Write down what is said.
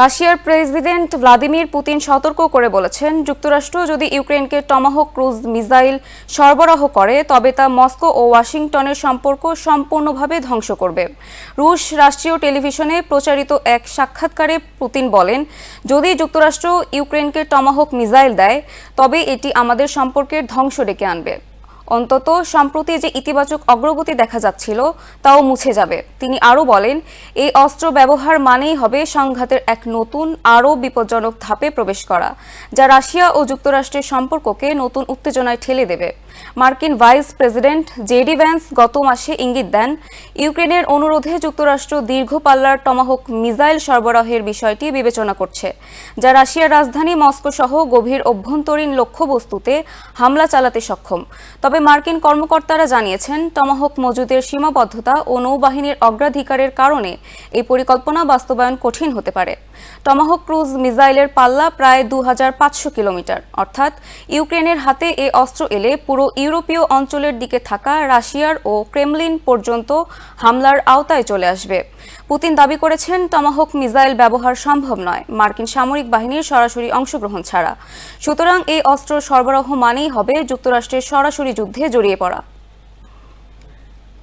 রাশিয়ার president Vladimir Putin সতর্ক করে বলেছেন, যুক্তরাষ্ট্র যদি ইউক্রেনকে টমাহক ক্রুজ মিসাইল সরবরাহ করে, তবে তা মস্কো ও ওয়াশিংটনের সম্পর্ক সম্পূর্ণভাবে ধ্বংস করবে। রুশ রাষ্ট্রীয় টেলিভিশনে প্রচারিত এক সাক্ষাৎকারে পুতিন বলেন, যদি যুক্তরাষ্ট্র ইউক্রেনকে টমাহক মিসাইল দেয়, তবে এটি আমাদের সম্পর্কের ধ্বংস ডেকে আনবে। অন্তত সম্প্রতি যে ইতিবাচক অগ্রগতি দেখা যাচ্ছিল, তাও মুছে যাবে। তিনি আরও বলেন, এই অস্ত্র ব্যবহার মানেই হবে সংঘাতের এক নতুন, আরও বিপজ্জনক ধাপে প্রবেশ করা, যা রাশিয়া ও যুক্তরাষ্ট্রের সম্পর্ককে নতুন উত্তেজনায় ঠেলে দেবে। মার্কিন ভাইস প্রেসিডেন্ট জেডি ভ্যান্স গত মাসে ইঙ্গিত দেন, ইউক্রেনের অনুরোধে যুক্তরাষ্ট্র দীর্ঘ পাল্লার টমাহক মিসাইল সরবরাহের বিষয়টি বিবেচনা করছে, যা রাশিয়ার রাজধানী মস্কো সহ গভীর অভ্যন্তরীণ লক্ষ্যবস্তুতে হামলা চালাতে সক্ষম। তবে মার্কিন কর্মকর্তারা জানিয়েছেন টমাহক মজুদের সীমাবদ্ধতা ও নৌবাহিনীর অগ্রাধিকারের কারণে এই পরিকল্পনা বাস্তবায়ন কঠিন হতে পারে। টমাহক ক্রুজ মিসাইলের পাল্লা প্রায় দু হাজার পাঁচশো কিলোমিটার। অর্থাৎ, ইউক্রেনের হাতে এ অস্ত্র এলে পুরো ইউরোপীয় অঞ্চলের দিকে থাকা রাশিয়ার ও ক্রেমলিন পর্যন্ত হামলার আওতায় চলে আসবে। পুতিন দাবি করেছেন, তমাহক মিসাইল ব্যবহার সম্ভব নয়। মার্কিন সামরিক বাহিনীর সরাসরি অংশগ্রহণ ছাড়া। সুতরাং এই অস্ত্র সরবরাহ মানেই হবে যুক্তরাষ্ট্রের সরাসরি যুদ্ধে জড়িয়ে পড়া।